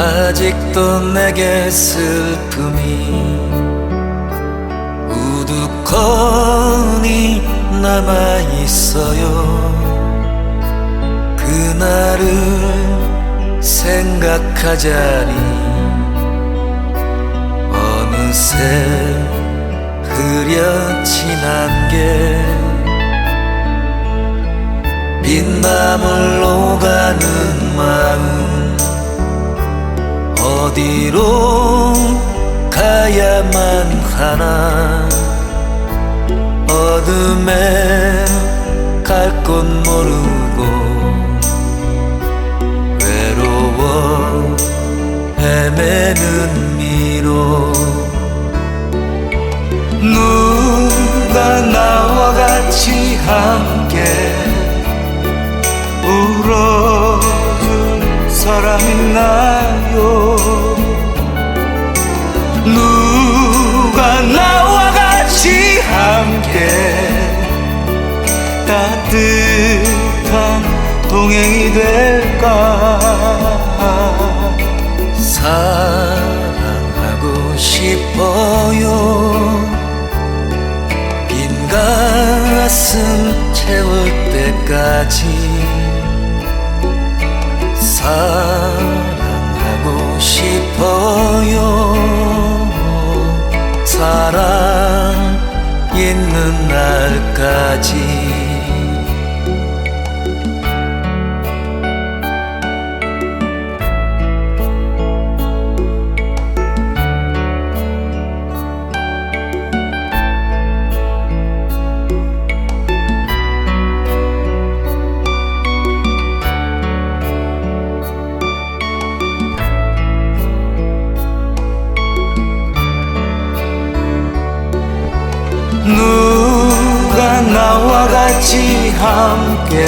아직도 내게 슬픔이 우두커니 남아 있어요. 그날을 생각하자니 어느새 흐려 지난 게 빛나물로 가는 마음 어디로 가야만 하나. 어둠에 갈 곳 모르고 외로워 헤매는 미로. 누가 나와 같이 함 동행이 될까? 사랑하고 싶어요. 빈 가슴 채울 때까지 사랑하고 싶어요. 사랑 있는 날까지 함께